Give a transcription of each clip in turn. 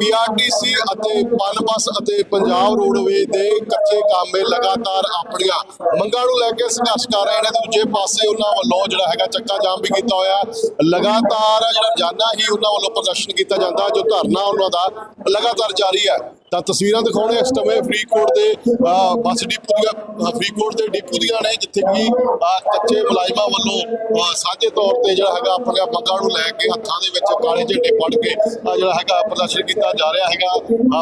PRTC ਅਤੇ ਪਨ ਅਤੇ ਪੰਜਾਬ ਰੋਡਵੇ ਦੇ ਕੱਚੇ ਕਾਮੇ ਲਗਾਤਾਰ ਆਪਣੀਆਂ ਮੰਗਾਂ ਨੂੰ ਲੈ ਕੇ ਸੰਘਰਸ਼ ਕਰ ਰਹੇ ਨੇ। ਦੂਜੇ ਪਾਸੇ ਉਹਨਾਂ ਵੱਲੋਂ ਜਿਹੜਾ ਹੈਗਾ ਚੱਕਾ ਜਾਮ ਵੀ ਕੀਤਾ ਹੋਇਆ। ਲਗਾਤਾਰ ਜਿਹੜਾ ਰੋਜ਼ਾਨਾ ਹੀ ਉਹਨਾਂ ਵੱਲੋਂ ਪ੍ਰਦਰਸ਼ਨ ਕੀਤਾ ਜਾਂਦਾ। ਜੋ ਧਰਨਾ ਉਹਨਾਂ ਦਾ ਲਗਾਤਾਰ ਜਾਰੀ ਹੈ। ਤਾਂ ਤਸਵੀਰਾਂ ਦਿਖਾਉਣੇ ਇਸ ਸਮੇਂ ਫਰੀਦਕੋਟ ਦੇ ਅਹ, ਬੱਸ ਡਿਪੂ ਦੀਆਂ ਫਰੀਦਕੋਟ ਦੇ ਡਿਪੂ ਦੀਆਂ ਨੇ ਜਿੱਥੇ ਕਿ ਕੱਚੇ ਮੁਲਾਜ਼ਮਾਂ ਵੱਲੋਂ ਸਾਂਝੇ ਤੌਰ ਤੇ ਜਿਹੜਾ ਹੈਗਾ ਆਪਣੀਆਂ ਮੰਗਾਂ ਨੂੰ ਲੈ ਕੇ ਹੱਥਾਂ ਦੇ ਵਿੱਚ ਕਾਲੇ ਝੰਡੇ ਫੜ ਕੇ ਜਿਹੜਾ ਹੈਗਾ ਪ੍ਰਦਰਸ਼ਨ ਕੀਤਾ ਜਾ ਰਿਹਾ ਹੈਗਾ।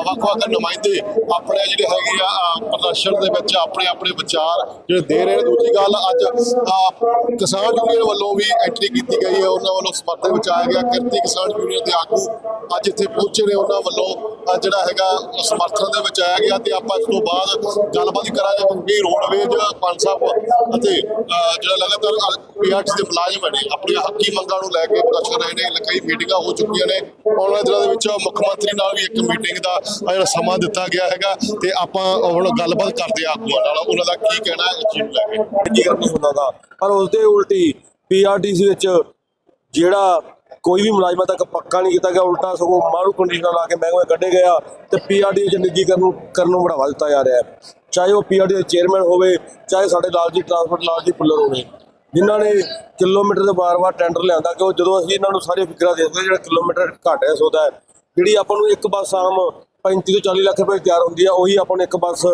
ਵੱਖ-ਵੱਖ ਨੁਮਾਇੰਦੇ ਆਪਣੇ ਜਿਹੜੇ ਹੈਗੇ ਆ ਪ੍ਰਦਰਸ਼ਨ ਦੇ ਵਿੱਚ ਆਪਣੇ ਆਪਣੇ ਵਿਚਾਰ ਜਿਹੜੇ ਦੇ ਰਹੇ ਨੇ। ਦੂਜੀ ਗੱਲ ਅੱਜ ਕਿਸਾਨ ਯੂਨੀਅਨ ਵੱਲੋਂ ਵੀ ਐਂਟਰੀ ਕੀਤੀ ਗਈ ਹੈ। ਉਹਨਾਂ ਵੱਲੋਂ ਸਮਰਥਨ ਵਿੱਚ ਆਇਆ ਗਿਆ। ਕਿਰਤੀ ਕਿਸਾਨ ਯੂਨੀਅਨ ਦੇ ਆਗੂ ਅੱਜ ਇੱਥੇ ਪਹੁੰਚੇ ਨੇ। ਉਹਨਾਂ ਵੱਲੋਂ ਜਿਹੜਾ ਹੈਗਾ ਸਮਰਥਨ ਦੇ ਵਿੱਚ ਆਇਆ ਗਿਆ ਤੇ ਆਪਾਂ ਇਸ ਤੋਂ ਬਾਅਦ ਗੱਲਬਾਤ ਕਰਾਂਗੇ ਕਿਉਂਕਿ ਰੋਡਵੇਜ, ਪੰਜ ਸਾਹਿਬ ਅਤੇ ਜਿਹੜਾ ਲਗਾਤਾਰ ਪੀਆਰਟੀ ਦੇ ਮੁਲਾਜ਼ਮ ਨੇ ਆਪਣੀਆਂ ਹੱਕੀ ਮੰਗਾਂ ਨੂੰ ਲੈ ਕੇ ਪ੍ਰਦਰਸ਼ਨ ਰਹੇ ਨੇ, ਕਈ ਮੀਟਿੰਗਾਂ ਹੋ ਚੁੱਕੀਆਂ ਨੇ। ਆਉਣ ਵਾਲੇ ਦਿਨਾਂ ਦੇ ਵਿੱਚ ਮੁੱਖ ਮੰਤਰੀ ਨਾਲ ਵੀ ਇੱਕ ਮੀਟਿੰਗ ਦਾ ਜਿਹੜਾ ਸਮਾਂ ਦਿੱਤਾ ਗਿਆ ਹੈਗਾ ਤੇ ਆਪਾਂ ਹੁਣ ਗੱਲਬਾਤ ਕਰਦੇ ਆ ਆਗੂਆਂ ਨਾਲ। ਉਹਨਾਂ ਦਾ ਕੀ ਕਹਿਣਾ ਹੈ, ਇਸ ਚੀਜ਼ ਲੈ ਕੇ? ਕੀ ਕਰਨੀ ਹੁੰਦਾ ਦਾ। ਪਰ ਉਸ ਦੇ ਉਲਟੀ ਪੀਆਰਟੀਸੀ ਵਿੱਚ ਜਿਹੜਾ ਕੋਈ ਵੀ ਮੁਲਾਜ਼ਮਾਂ ਤੱਕ ਪੱਕਾ ਨਹੀਂ ਕੀਤਾ ਗਿਆ, ਉਲਟਾ ਸਗੋਂ ਮਾਰੂ ਕੰਡੀਸ਼ਨਾਂ ਲਾ ਕੇ ਮਹਿਕਮੇ ਕੱਢੇ ਗਿਆ ਤੇ ਪੀਆਰਟੀ ਵਿੱਚ ਨਿੱਜੀਕਰਨ ਨੂੰ ਕਰਨ ਨੂੰ ਬੜਾਵਾ ਦਿੱਤਾ ਜਾ ਰਿਹਾ ਹੈ। ਚਾਹੇ ਉਹ ਪੀਆਰਟੀ ਦੇ ਚੇਅਰਮੈਨ ਹੋਵੇ, ਚਾਹੇ ਸਾਡੇ ਲਾਲਜੀ ਟਰਾਂਸਪੋਰਟ ਲਾਲਜੀ ਪੁੱਲਰ ਹੋਵੇ, ਜਿਨ੍ਹਾਂ ਨੇ ਕਿਲੋਮੀਟਰ ਦੇ ਵਾਰ-ਵਾਰ ਟੈਂਡਰ ਲਿਆਂਦਾ ਕਿ ਉਹ ਜਦੋਂ ਅਸੀਂ ਇਹਨਾਂ ਨੂੰ ਸਾਰੇ ਫਿਕਰਾਂ ਦੇ ਦਿੱਤੇ ਜਿਹੜਾ ਕਿਲੋਮੀਟਰ ਘੱਟ ਹੈ ਸੋਦਾ ਹੈ, ਜਿਹੜੀ ਆਪਾਂ ਨੂੰ ਇੱਕ ਬੱਸ ਆਮ 35 ਤੋਂ 40 ਲੱਖ ਰੁਪਏ ਤਿਆਰ ਹੁੰਦੀ ਆ ਉਹੀ ਆਪਾਂ ਨੂੰ ਇੱਕ ਬੱਸ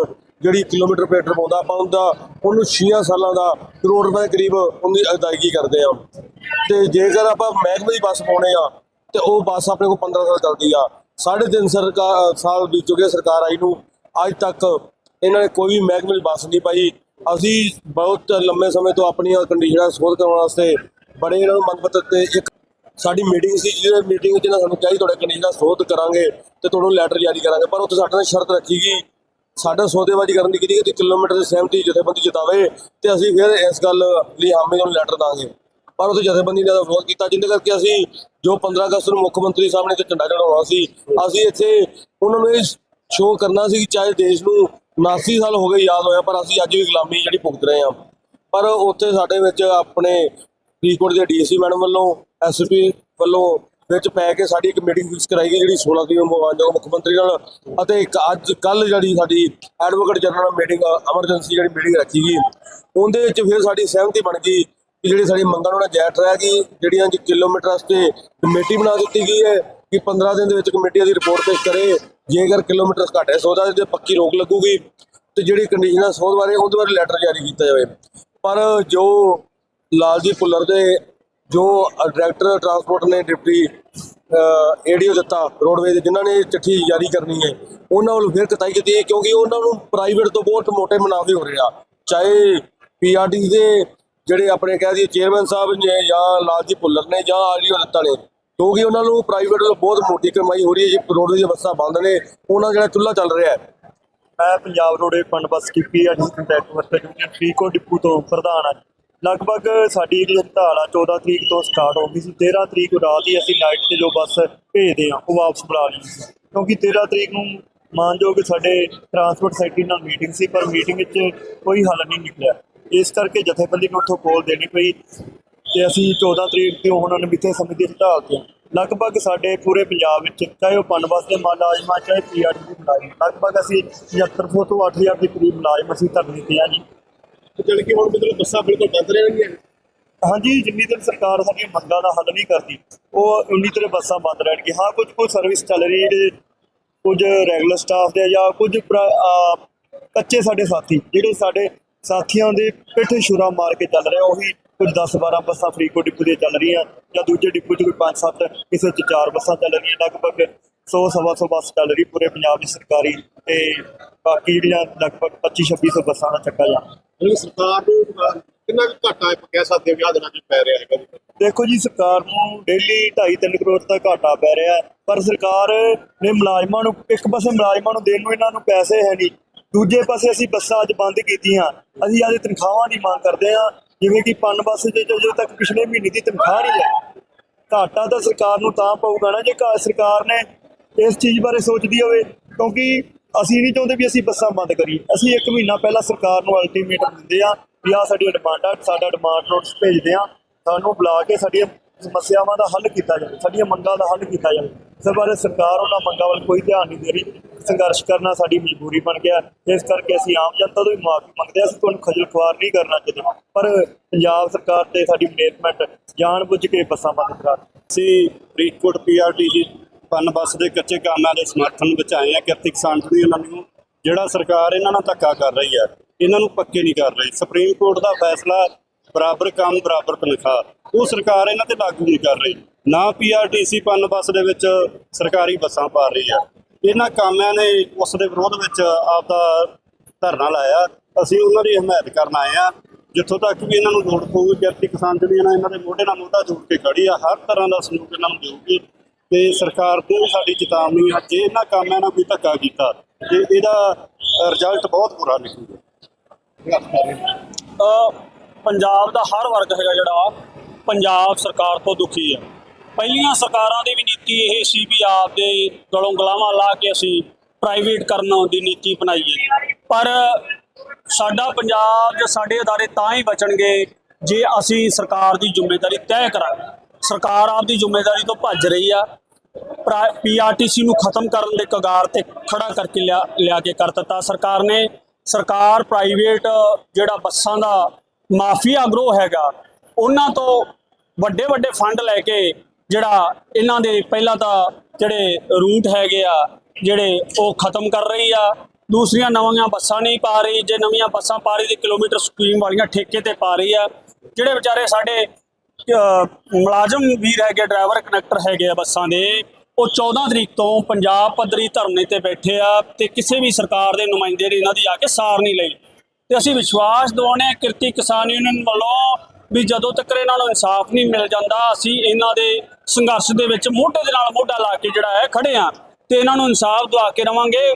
ਜਿਹੜੀ ਕਿਲੋਮੀਟਰ ਪੇਟਰ ਪਾਉਂਦਾ ਆਪਾਂ ਉਹਦਾ ਉਹਨੂੰ 6 ਸਾਲਾਂ ਦਾ ਕਰੋੜ ਰੁਪਏ ਦੇ ਕਰੀਬ ਉਹਦੀ ਅਦਾਇਗੀ ਕਰਦੇ ਆ ਤੇ ਜੇਕਰ ਆਪਾਂ ਮਹਿਕਮੇ ਦੀ ਬੱਸ ਪਾਉਣੇ ਆ, ਤੇ ਉਹ ਬੱਸ ਆਪਣੇ ਕੋਲ 15 ਸਾਲ ਚੱਲਦੀ ਆ। ਸਾਢੇ ਤਿੰਨ ਸਰਕਾਰ ਸਾਲ ਬੀਤ ਚੁੱਕੇ ਸਰਕਾਰ ਆਈ ਨੂੰ। ਅੱਜ ਤੱਕ ਇਹਨਾਂ ਨੇ ਕੋਈ ਵੀ ਮਹਿਕਮੇ ਦੀ ਬੱਸ ਨਹੀਂ ਪਾਈ। ਅਸੀਂ ਬਹੁਤ ਲੰਮੇ ਸਮੇਂ ਤੋਂ ਆਪਣੀਆਂ ਕੰਡੀਸ਼ਨਾਂ ਸੋਧ ਕਰਨ ਵਾਸਤੇ ਬੜੇ ਇਹਨਾਂ ਨੂੰ ਮੰਗ ਪੱਤਰ ਤੇ ਇੱਕ ਸਾਡੀ ਮੀਟਿੰਗ ਸੀ, ਜਿਹਦੇ ਮੀਟਿੰਗ 'ਚ ਨਾ ਸਾਨੂੰ ਕਿਹਾ ਤੁਹਾਡੇ ਕੰਡੀਸ਼ਨਾਂ ਸੋਧ ਕਰਾਂਗੇ ਤੇ ਤੁਹਾਨੂੰ ਲੈਟਰ ਜਾਰੀ ਕਰਾਂਗੇ। ਪਰ ਉੱਥੇ ਸਾਡੇ ਨਾਲ ਸ਼ਰਤ ਰੱਖੀ ਗਈ। ਸਾਡਾ ਸੌਦੇਬਾਜ਼ੀ ਕਰਨ ਦੀ ਕੀਤੀ ਕਿ ਕਿਲੋਮੀਟਰ ਦੀ ਸਹਿਮਤੀ, ਜਥੇਬੰਦੀ ਜਤਾਵੇ ਤੇ ਅਸੀਂ ਫਿਰ ਇਸ ਗੱਲ ਲਈ ਹਾਮੀ ਨੂੰ ਲੈਟਰ ਦਾਂਗੇ। ਪਰ ਉੱਥੇ ਜਥੇਬੰਦੀ ਨੇ ਵਿਰੋਧ ਕੀਤਾ, ਜਿੰਦੇ ਕਰਕੇ ਅਸੀਂ ਜੋ 15 ਅਗਸਤ ਨੂੰ ਮੁੱਖ ਮੰਤਰੀ ਸਾਹਿਬ ਨੇ ਤੇ ਝੰਡਾ ਚੜਾਉਣਾ ਸੀ, ਅਸੀਂ ਇੱਥੇ ਉਹਨਾਂ ਨੂੰ ਇਹ ਸ਼ੋਅ ਕਰਨਾ ਸੀ ਕਿ ਚਾਹੇ ਦੇਸ਼ ਨੂੰ 79 ਸਾਲ ਹੋ ਗਏ ਯਾਦ ਹੋਇਆ, ਪਰ ਅਸੀਂ ਅੱਜ ਵੀ ਗੁਲਾਮੀ ਜਿਹੜੀ ਭੁਗਤ ਰਹੇ ਹਾਂ। ਪਰ ਉੱਥੇ ਸਾਡੇ ਵਿੱਚ ਆਪਣੇ ਫਰੀਦਕੋਟ ਦੇ ਡੀਸੀ ਮੈਡਮ ਵੱਲੋਂ ਐਸਪੀ ਵੱਲੋਂ ਵਿੱਚ ਪੈ ਕੇ ਸਾਡੀ ਇੱਕ ਮੀਟਿੰਗ ਫਿਕਸ ਕਰਾਈ ਗਈ, ਜਿਹੜੀ 16 ਤਰੀਕ ਨੂੰ ਮਾਨਯੋਗ ਮੁੱਖ ਮੰਤਰੀ ਨਾਲ, ਅਤੇ ਇੱਕ ਅੱਜ ਕੱਲ ਜਿਹੜੀ ਸਾਡੀ ਐਡਵੋਕੇਟ ਜਨਰਲ ਮੀਟਿੰਗ ਐਮਰਜੈਂਸੀ ਜਿਹੜੀ ਮੀਟਿੰਗ ਰੱਖੀ ਗਈ, ਉਹਦੇ ਵਿੱਚ ਫਿਰ ਸਾਡੀ ਸਹਿਮਤੀ ਬਣ ਗਈ ਕਿ ਜਿਹੜੀ ਸਾਡੀ ਮੰਗਾਂ ਉਹਨਾਂ ਜੈਟ ਰਹਿ ਗਈ, ਜਿਹੜੀਆਂ ਜੀ ਕਿਲੋਮੀਟਰ ਵਾਸਤੇ ਕਮੇਟੀ ਬਣਾ ਦਿੱਤੀ ਗਈ ਹੈ, ਕਿ 15 ਦਿਨ ਦੇ ਵਿੱਚ ਕਮੇਟੀ ਦੀ ਰਿਪੋਰਟ ਪੇਸ਼ ਕਰੇ, ਜੇਕਰ ਕਿਲੋਮੀਟਰ ਘੱਟੇ ਸੌਦਾ ਤੇ ਪੱਕੀ ਰੋਕ ਲੱਗੂਗੀ, ਤੇ ਜਿਹੜੀ ਕੰਡੀਸ਼ਨਾਂ ਸੋਧ ਬਾਰੇ ਉਹਦੇ ਬਾਰੇ ਲੈਟਰ ਜਾਰੀ ਕੀਤਾ ਜਾਵੇ। ਪਰ ਜੋ ਲਾਲਜੀ ਭੁੱਲਰ ਦੇ, ਜੋ ਡਾਇਰੈਕਟਰ ਟਰਾਂਸਪੋਰਟ ਨੇ ਡਿਪਟੀ ਏਡੀਓ ਦਿੱਤਾ ਰੋਡਵੇ ਦੇ ਜਿਨ੍ਹਾਂ ਨੇ ਚਿੱਠੀ ਜਾਰੀ ਕਰਨੀ ਹੈ, ਉਹਨਾਂ ਵੱਲੋਂ ਫਿਰ ਕਤਾਈ ਕੀਤੀ ਹੈ, ਕਿਉਂਕਿ ਉਹਨਾਂ ਨੂੰ ਪ੍ਰਾਈਵੇਟ ਤੋਂ ਬਹੁਤ ਮੋਟੇ ਮੁਨਾਫੇ ਹੋ ਰਹੇ ਆ। ਚਾਹੇ ਪੀਆਰਟੀ ਦੇ ਜਿਹੜੇ ਆਪਣੇ ਕਹਿ ਦਈਏ ਚੇਅਰਮੈਨ ਸਾਹਿਬ ਨੇ ਜਾਂ ਲਾਲਜੀ ਭੁੱਲਰ ਨੇ ਜਾਂ ਆਡੀਓ ਦਿੱਤਾ ਨੇ ਕਿਉਂਕਿ ਉਹਨਾਂ ਨੂੰ ਪ੍ਰਾਈਵੇਟ ਤੋਂ ਬਹੁਤ ਮੋਟੀ ਕਮਾਈ ਹੋ ਰਹੀ ਹੈ, ਜੇ ਰੋਡ ਦੀਆਂ ਬੱਸਾਂ ਬੰਦ ਨੇ, ਉਹਨਾਂ ਦਾ ਜਿਹੜਾ ਚੁੱਲ੍ਹਾ ਚੱਲ ਰਿਹਾ ਹੈ। ਮੈਂ ਪੰਜਾਬ ਰੋਡੇ ਫੰਡ bus ਕੀਪੀ and contract worker union Faridkot depot ਤੋਂ ਪ੍ਰਧਾਨ ਹਾਂ ਲਗਭਗ ਸਾਡੀ ਜਿਹੜੀ ਹੜਤਾਲ ਆ 14 ਤਰੀਕ ਤੋਂ ਸਟਾਰਟ ਹੋ ਗਈ ਸੀ 13 ਤਰੀਕ ਰਾਤ ਹੀ ਅਸੀਂ ਨਾਈਟ ਤੇ ਜੋ ਬੱਸ ਭੇਜਦੇ ਆ ਉਹ ਵਾਪਸ ਬੁਲਾ ਲਈ ਕਿਉਂਕਿ 13 ਤਰੀਕ ਨੂੰ ਮਾਨਯੋਗ ਸਾਡੇ ਟਰਾਂਸਪੋਰਟ ਸੈਕਟਰੀ ਨਾਲ ਮੀਟਿੰਗ ਸੀ, ਪਰ ਮੀਟਿੰਗ ਵਿੱਚ ਕੋਈ ਹੱਲ ਨਹੀਂ ਨਿਕਲਿਆ। ਇਸ ਕਰਕੇ ਜਥੇਬੰਦੀ ਨੂੰ ਉੱਥੋਂ ਕੋਲ ਦੇਣੀ ਪਈ ਤੇ ਅਸੀਂ 14 ਤਰੀਕ ਤੋਂ ਹੁਣ ਅਨਮਿੱਥੇ ਸਮੇਂ ਦੀ ਹੜਤਾਲ ਤੇ ਹਾਂ। ਲਗਭਗ ਸਾਡੇ ਪੂਰੇ ਪੰਜਾਬ ਵਿੱਚ ਚਾਹੇ ਉਹ ਪਨਬਸ ਦੇ ਮੁਲਾਜ਼ਮਾਂ ਚਾਹੇ ਪੀਆਰਟੀ ਦੇ ਮੁਲਾਜ਼ਮ ਲਗਭਗ ਅਸੀਂ 7500 ਤੋਂ 8000 ਦੇ ਕਰੀਬ ਮੁਲਾਜ਼ਮ ਅਸੀਂ ਧਰਨੇ ਤੇ ਆ ਜੀ। ਜਦ ਕਿ ਹੁਣ ਮਤਲਬ ਬੱਸਾਂ ਬਿਲਕੁਲ ਬੰਦ ਰਹਿਣਗੀਆਂ? ਹਾਂਜੀ ਜਿੰਨੀ ਦੇਰ ਸਰਕਾਰ ਸਾਡੀਆਂ ਮੰਗਾਂ ਦਾ ਹੱਲ ਨਹੀਂ ਕਰਦੀ ਉਹ ਉਨੀ ਦੇਰ ਬੱਸਾਂ ਬੰਦ ਰਹਿਣਗੀਆਂ। ਹਾਂ ਕੁਝ ਕੁਝ ਸਰਵਿਸ ਚੱਲ ਰਹੀ ਹੈ ਜਿਹੜੇ ਕੁਝ ਰੈਗੂਲਰ ਸਟਾਫ ਦੇ ਜਾਂ ਕੁਝ ਕੱਚੇ ਸਾਡੇ ਸਾਥੀ ਜਿਹੜੇ ਸਾਡੇ ਸਾਥੀਆਂ ਦੇ ਪਿੱਠੇ ਛੁਰਾ ਮਾਰ ਕੇ ਚੱਲ ਰਹੇ ਉਹੀ ਕੁਝ 10 12 ਬੱਸਾਂ ਫਰੀਦਕੋਟ ਡਿਪੂ ਦੀਆਂ ਚੱਲ ਰਹੀਆਂ ਜਾਂ ਦੂਜੇ ਡਿਪੂ 'ਚ ਕੋਈ 5 7 ਕਿਸੇ 'ਚ 4 ਬੱਸਾਂ ਚੱਲ ਰਹੀਆਂ ਲਗਭਗ 100 ਸਵਾ ਸੌ ਬੱਸ ਚੱਲ ਰਹੀ ਪੂਰੇ ਪੰਜਾਬ ਦੀ ਸਰਕਾਰੀ ਤੇ ਬਾਕੀ ਜਿਹੜੀਆਂ ਲਗਭਗ 25 2600 ਬੱਸਾਂ ਦਾ ਚੱਕਾ ਜਾ ਮਤਲਬ ਸਰਕਾਰ ਨੂੰ ਕਿੰਨਾ ਕੁ ਘਾਟਾ ਹੈ ਕਹਿ ਸਕਦੇ ਹੋ ਵਿਆਹ ਦੇਣਾ ਜੀ ਪੈ ਰਿਹਾ ਹੈਗਾ ਦੇਖੋ ਜੀ ਸਰਕਾਰ ਨੂੰ ਡੇਲੀ 2.5-3 ਕਰੋੜ ਦਾ ਘਾਟਾ ਪੈ ਰਿਹਾ ਪਰ ਸਰਕਾਰ ਨੇ ਮੁਲਾਜ਼ਮਾਂ ਨੂੰ ਇੱਕ ਪਾਸੇ ਮੁਲਾਜ਼ਮਾਂ ਨੂੰ ਦੇਣ ਨੂੰ ਇਹਨਾਂ ਨੂੰ ਪੈਸੇ ਹੈ ਨਹੀਂ। ਦੂਜੇ ਪਾਸੇ ਅਸੀਂ ਬੱਸਾਂ ਅੱਜ ਬੰਦ ਕੀਤੀਆਂ। ਅਸੀਂ ਅੱਜ ਤਨਖਾਹਾਂ ਦੀ ਮੰਗ ਕਰਦੇ ਹਾਂ, ਜਿਵੇਂ ਕਿ ਪਨ ਬੱਸ ਦੇ ਜਦੋਂ ਤੱਕ ਪਿਛਲੇ ਮਹੀਨੇ ਦੀ ਤਨਖਾਹ ਨਹੀਂ ਹੈ। ਘਾਟਾ ਤਾਂ ਸਰਕਾਰ ਨੂੰ ਤਾਂ ਪਊਗਾ ਨਾ, ਜੇ ਘਾ- ਸਰਕਾਰ ਨੇ ਇਸ ਚੀਜ਼ ਬਾਰੇ ਸੋਚਦੀ ਹੋਵੇ, ਕਿਉਂਕਿ ਅਸੀਂ ਨਹੀਂ ਚਾਹੁੰਦੇ ਵੀ ਅਸੀਂ ਬੱਸਾਂ ਬੰਦ ਕਰੀਏ। ਅਸੀਂ ਇੱਕ ਮਹੀਨਾ ਪਹਿਲਾਂ ਸਰਕਾਰ ਨੂੰ ਅਲਟੀਮੇਟਮ ਦਿੰਦੇ ਆ ਵੀ ਆ ਸਾਡੀਆਂ ਡਿਮਾਂਡਾਂ ਸਾਡਾ ਡਿਮਾਂਡ ਨੋਟਿਸ ਭੇਜਦੇ ਆ ਸਾਨੂੰ ਬੁਲਾ ਕੇ ਸਾਡੀਆਂ ਸਮੱਸਿਆਵਾਂ ਦਾ ਹੱਲ ਕੀਤਾ ਜਾਵੇ, ਸਾਡੀਆਂ ਮੰਗਾਂ ਦਾ ਹੱਲ ਕੀਤਾ ਜਾਵੇ। ਇਸ ਬਾਰੇ ਸਰਕਾਰ ਉਹਨਾਂ ਮੰਗਾਂ ਵੱਲ ਕੋਈ ਧਿਆਨ ਨਹੀਂ ਦੇ ਰਹੀ। ਸੰਘਰਸ਼ ਕਰਨਾ ਸਾਡੀ ਮਜਬੂਰੀ ਬਣ ਗਿਆ। ਇਸ ਕਰਕੇ ਅਸੀਂ ਆਮ ਜਨਤਾ ਤੋਂ ਵੀ ਮਾਫੀ ਮੰਗਦੇ ਹਾਂ। ਅਸੀਂ ਤੁਹਾਨੂੰ ਖਜਲ ਖੁਆਰ ਨਹੀਂ ਕਰਨਾ ਚਾਹੁੰਦੇ ਪਰ ਪੰਜਾਬ ਸਰਕਾਰ ਤੇ ਸਾਡੀ ਮੈਨੇਜਮੈਂਟ ਜਾਣ ਬੁੱਝ ਕੇ ਬੱਸਾਂ ਬੰਦ ਕਰਾ ਰਹੀ ਹੈ। ਅਸੀਂ ਫਰੀਦਕੋਟ ਪੀਆਰਟੀਜੀ ਪਨ ਬੱਸ ਦੇ ਕੱਚੇ ਕਾਮਾਂ ਦੇ ਸਮਰਥਨ ਵਿੱਚ ਆਏ ਆ ਕਿਰਤੀ ਕਿਸਾਨ ਦੀ ਉਹਨਾਂ ਨੂੰ, ਜਿਹੜਾ ਸਰਕਾਰ ਇਹਨਾਂ ਨਾਲ ਧੱਕਾ ਕਰ ਰਹੀ ਹੈ, ਇਹਨਾਂ ਨੂੰ ਪੱਕੇ ਨਹੀਂ ਕਰ ਰਹੀ। ਸੁਪਰੀਮ ਕੋਰਟ ਦਾ ਫੈਸਲਾ ਬਰਾਬਰ ਕੰਮ, ਬਰਾਬਰ ਤਨਖਾਹ। ਉਹ ਸਰਕਾਰ ਇਹਨਾਂ ਤੇ ਲਾਗੂ ਨਹੀਂ ਕਰ ਰਹੀ। ਨਾ ਪੀਆਰਟੀਸੀ ਪਨ ਬੱਸ ਦੇ ਵਿੱਚ ਸਰਕਾਰੀ ਬੱਸਾਂ ਪਾ ਰਹੀ ਹੈ। ਇਹਨਾਂ ਕਾਮਿਆਂ ਨੇ ਉਸ ਦੇ ਵਿਰੋਧ ਵਿੱਚ ਆਪਦਾ ਧਰਨਾ ਲਾਇਆ। ਅਸੀਂ ਉਹਨਾਂ ਦੀ ਹਮਾਇਤ ਕਰਨ ਆਏ ਆ ਜਿੱਥੋਂ ਤੱਕ ਵੀ ਇਹਨਾਂ ਨੂੰ ਲੋੜ ਪਊਗੀ ਕਿਰਤੀ ਕਿਸਾਨ ਜਿਹੜੀਆਂ ਇਹਨਾਂ ਦੇ ਮੋਢੇ ਨਾਲ ਮੋਢਾ ਜੋੜ ਕੇ ਖੜੀ ਆ, ਹਰ ਤਰ੍ਹਾਂ ਦਾ ਸਹਿਯੋਗ ਇਹਨਾਂ ਨੂੰ ਦੇਊਗੀ। ਤੇ ਸਰਕਾਰ ਤੋਂ ਸਾਡੀ ਚੇਤਾਵਨੀ ਆ, ਜੇ ਇਹਨਾਂ ਕਾਮਾਂ ਨਾਲ ਕੋਈ ਧੱਕਾ ਕੀਤਾ, ਤੇ ਇਹਦਾ ਰਿਜ਼ਲਟ ਬਹੁਤ ਬੁਰਾ ਨਿਕਲੂਗਾ। ਪੰਜਾਬ ਦਾ ਹਰ ਵਰਗ ਹੈਗਾ ਜਿਹੜਾ, ਪੰਜਾਬ ਸਰਕਾਰ ਤੋਂ ਦੁਖੀ ਹੈ ਪਹਿਲੀਆਂ ਸਰਕਾਰਾਂ ਦੀ ਵੀ ਨੀਤੀ ਇਹ ਸੀ ਵੀ ਆਪ ਦੇ ਗਲੋਂ ਗਲਾਵਾਂ ਲਾ ਕੇ ਅਸੀਂ ਪ੍ਰਾਈਵੇਟ ਕਰਨ ਦੀ ਨੀਤੀ ਅਪਣਾਈਏ ਪਰ ਸਾਡਾ ਪੰਜਾਬ ਜਾਂ ਸਾਡੇ ਅਦਾਰੇ ਤਾਂ ਹੀ ਬਚਣਗੇ ਜੇ ਅਸੀਂ ਸਰਕਾਰ ਦੀ ਜ਼ਿੰਮੇਵਾਰੀ ਤੈਅ ਕਰਾਂਗੇ। ਸਰਕਾਰ ਆਪ ਦੀ ਜ਼ਿੰਮੇਵਾਰੀ ਤੋਂ ਭੱਜ ਰਹੀ ਆ। ਪੀਆਰਟੀਸੀ ਨੂੰ ਖਤਮ ਕਰਨ ਦੇ ਕਗਾਰ ਤੇ ਖੜਾ ਕਰਕੇ ਲਿਆ ਲਿਆ ਕੇ ਕਰ ਦਿੱਤਾ ਸਰਕਾਰ ਨੇ। ਸਰਕਾਰ ਪ੍ਰਾਈਵੇਟ ਜਿਹੜਾ ਬੱਸਾਂ ਦਾ ਮਾਫੀਆ ਗਰੋਹ ਹੈਗਾ, ਉਹਨਾਂ ਤੋਂ ਵੱਡੇ ਵੱਡੇ ਫੰਡ ਲੈ ਕੇ ਜਿਹੜਾ ਇਹਨਾਂ ਦੇ ਪਹਿਲਾਂ ਤਾਂ ਜਿਹੜੇ ਰੂਟ ਹੈਗੇ ਆ, ਜਿਹੜੇ ਉਹ ਖਤਮ ਕਰ ਰਹੀ ਆ, ਦੂਸਰੀਆਂ ਨਵੀਆਂ ਬੱਸਾਂ ਨਹੀਂ ਪਾ ਰਹੀ, ਜੇ ਨਵੀਆਂ ਬੱਸਾਂ ਪਾ ਰਹੀ ਤੇ ਕਿਲੋਮੀਟਰ ਸਕੀਮ ਵਾਲੀਆਂ ਠੇਕੇ ਤੇ ਪਾ ਰਹੀ ਆ। ਜਿਹੜੇ ਵਿਚਾਰੇ ਸਾਡੇ ਮੁਲਾਜ਼ਮ ਵੀਰ ਹੈਗੇ ਡਰਾਈਵਰ ਕਨੈਕਟਰ ਹੈਗੇ ਆ ਬੱਸਾਂ ਦੇ, ਉਹ 14 ਤਰੀਕ ਤੋਂ ਪੰਜਾਬ ਪੱਧਰੀ ਧਰਨੇ ਤੇ ਬੈਠੇ ਆ ਤੇ ਕਿਸੇ ਵੀ ਸਰਕਾਰ ਦੇ ਨੁਮਾਇੰਦੇ ਨੇ ਇਹਨਾਂ ਦੀ ਆ ਕੇ ਸਾਰ ਨਹੀਂ ਲਈ। ਤੇ ਅਸੀਂ ਵਿਸ਼ਵਾਸ ਦਿਵਾਉਣੇ ਕਿਰਤੀ ਕਿਸਾਨ ਯੂਨੀਅਨ ਵੱਲੋਂ ਵੀ ਜਦੋਂ ਤੱਕ ਇਹਨਾਂ ਨੂੰ ਇਨਸਾਫ ਨਹੀਂ ਮਿਲ ਜਾਂਦਾ, ਅਸੀਂ ਇਹਨਾਂ ਦੇ ਸੰਘਰਸ਼ ਦੇ ਵਿੱਚ ਮੋਢੇ ਦੇ ਨਾਲ ਮੋਢਾ ਲਾ ਕੇ ਜਿਹੜਾ ਹੈ ਖੜੇ ਆ ਤੇ ਇਹਨਾਂ ਨੂੰ ਇਨਸਾਫ ਦਵਾ ਕੇ ਰਵਾਂਗੇ।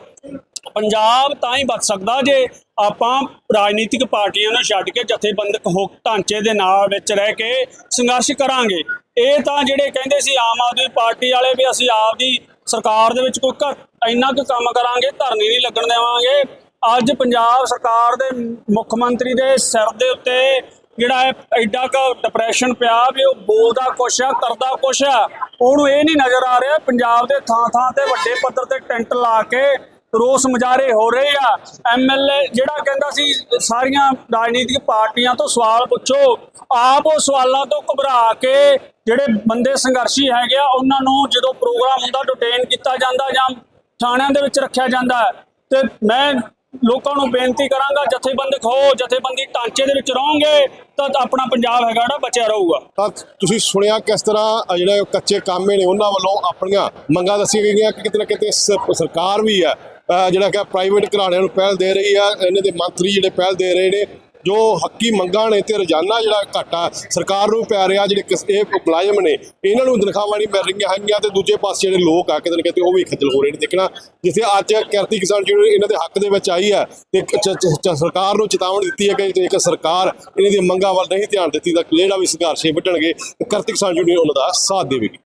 ਪੰਜਾਬ ਤਾਂ ਹੀ ਬਚ ਸਕਦਾ ਜੇ ਆਪਾਂ ਰਾਜਨੀਤਿਕ ਪਾਰਟੀਆਂ ਨੂੰ ਛੱਡ ਕੇ ਜਥੇਬੰਦਕ ਹੋ ਢਾਂਚੇ ਦੇ ਨਾਲ ਵਿੱਚ ਰਹਿ ਕੇ ਸੰਘਰਸ਼ ਕਰਾਂਗੇ। ਇਹ ਤਾਂ ਜਿਹੜੇ ਕਹਿੰਦੇ ਸੀ ਆਮ ਆਦਮੀ ਪਾਰਟੀ ਵਾਲੇ ਵੀ ਅਸੀਂ ਆਪ ਦੀ ਸਰਕਾਰ ਦੇ ਵਿੱਚ ਕੋਈ ਘ- ਇੰਨਾ ਕੁ ਕੰਮ ਕਰਾਂਗੇ, ਧਰਨੇ ਨਹੀਂ ਲੱਗਣ ਦੇਵਾਂਗੇ। ਅੱਜ ਪੰਜਾਬ ਸਰਕਾਰ ਦੇ ਮੁੱਖ ਮੰਤਰੀ ਦੇ ਸਿਰ ਦੇ ਉੱਤੇ ਜਿਹੜਾ ਹੈ ਐਡਾ ਕ ਡਿਪਰੈਸ਼ਨ ਪਿਆ ਵੀ ਉਹ ਬੋਲਦਾ ਕੁਛ ਆ, ਕਰਦਾ ਕੁਛ ਆ, ਉਹਨੂੰ ਇਹ ਨਹੀਂ ਨਜ਼ਰ ਆ ਰਿਹਾ ਪੰਜਾਬ ਦੇ ਥਾਂ ਥਾਂ ਤੇ ਵੱਡੇ ਪੱਧਰ ਤੇ ਟੈਂਟ ਲਾ ਕੇ ਰੋਸ ਮੁਜ਼ਾਹਰੇ ਹੋ ਰਹੇ ਆ ਐਮਐਲਏ ਜਿਹੜਾ ਕਹਿੰਦਾ ਸੀ, ਸਾਰੀਆਂ ਰਾਜਨੀਤਿਕ ਪਾਰਟੀਆਂ ਤੋਂ ਸਵਾਲ ਪੁੱਛੋ, ਆਪ ਉਹ ਸਵਾਲਾਂ ਤੋਂ ਘਬਰਾ ਕੇ ਜਿਹੜੇ ਬੰਦੇ ਸੰਘਰਸ਼ੀ ਹੈਗੇ ਆ, ਉਹਨਾਂ ਨੂੰ ਜਦੋਂ ਪ੍ਰੋਗਰਾਮ ਹੁੰਦਾ ਡਿਟੇਨ ਕੀਤਾ ਜਾਂਦਾ ਜਾਂ ਥਾਣਿਆਂ ਦੇ ਵਿੱਚ ਰੱਖਿਆ ਜਾਂਦਾ ਹੈ। ਤੇ ਮੈਂ ਲੋਕਾਂ ਨੂੰ ਬੇਨਤੀ ਕਰਾਂਗਾ ਜਥੇਬੰਦਕ ਹੋ ਜਥੇਬੰਦੀ ਢਾਂਚੇ ਦੇ ਵਿੱਚ ਰਹੋਗੇ, ਤਾਂ ਆਪਣਾ ਪੰਜਾਬ ਹੈਗਾ ਜਿਹੜਾ ਬਚਿਆ ਰਹੂਗਾ। ਤਾਂ ਤੁਸੀਂ ਸੁਣਿਆ ਕਿਸ ਤਰ੍ਹਾਂ ਜਿਹੜੇ ਕੱਚੇ ਕਾਮੇ ਨੇ, ਉਹਨਾਂ ਵੱਲੋਂ ਆਪਣੀਆਂ ਮੰਗਾਂ ਦੱਸੀਆਂ ਗਈਆਂ ਕਿ ਕਿਤੇ ਨਾ ਕਿਤੇ ਸਰਕਾਰ ਵੀ ਹੈ ਜਿਹੜਾ ਕਿ ਪ੍ਰਾਈਵੇਟ ਘਰਾਣਿਆਂ ਨੂੰ ਪਹਿਲ ਦੇ ਰਹੀ ਆ ਇਹਨਾਂ ਦੇ ਮੰਤਰੀ ਜਿਹੜੇ ਪਹਿਲ ਦੇ ਰਹੇ ਨੇ ਜੋ ਹੱਕੀ ਮੰਗਾਂ ਨੇ ਤੇ ਰੋਜ਼ਾਨਾ ਜਿਹੜਾ ਘਾਟਾ ਸਰਕਾਰ ਨੂੰ ਪੈ ਰਿਹਾ, ਜਿਹੜੇ ਕਿਸ- ਇਹ ਮੁਲਾਜ਼ਮ ਨੇ, ਇਹਨਾਂ ਨੂੰ ਤਨਖਾਹਾਂ ਨਹੀਂ ਮਿਲ ਰਹੀਆਂ ਹੈਗੀਆਂ ਤੇ ਦੂਜੇ ਪਾਸੇ ਜਿਹੜੇ ਲੋਕ ਆ, ਕਿਤੇ ਨਾ ਕਿਤੇ ਉਹ ਵੀ ਖੱਜਲ ਹੋ ਰਹੇ ਨੇ ਦੇਖਣਾ, ਜਿੱਥੇ ਅੱਜ ਕਿਰਤੀ ਕਿਸਾਨ ਜਿਹੜੀ ਇਹਨਾਂ ਦੇ ਹੱਕ ਦੇ ਵਿੱਚ ਆਈ ਹੈ ਤੇ ਚ- ਸਰਕਾਰ ਨੂੰ ਚੇਤਾਵਨੀ ਦਿੱਤੀ ਹੈ ਕਿ ਜੇਕਰ ਸਰਕਾਰ ਇਹਨਾਂ ਦੀਆਂ ਮੰਗਾਂ ਵੱਲ ਨਹੀਂ ਧਿਆਨ ਦਿੱਤੀ ਤਾਂ ਜਿਹੜਾ ਵੀ ਸੰਘਰਸ਼ ਇਹ ਵੱਢਣਗੇ ਕਿਰਤੀ ਕਿਸਾਨ ਯੂਨੀਅਨ ਉਹਨਾਂ ਦਾ ਸਾਥ ਦੇਵੇਗੀ।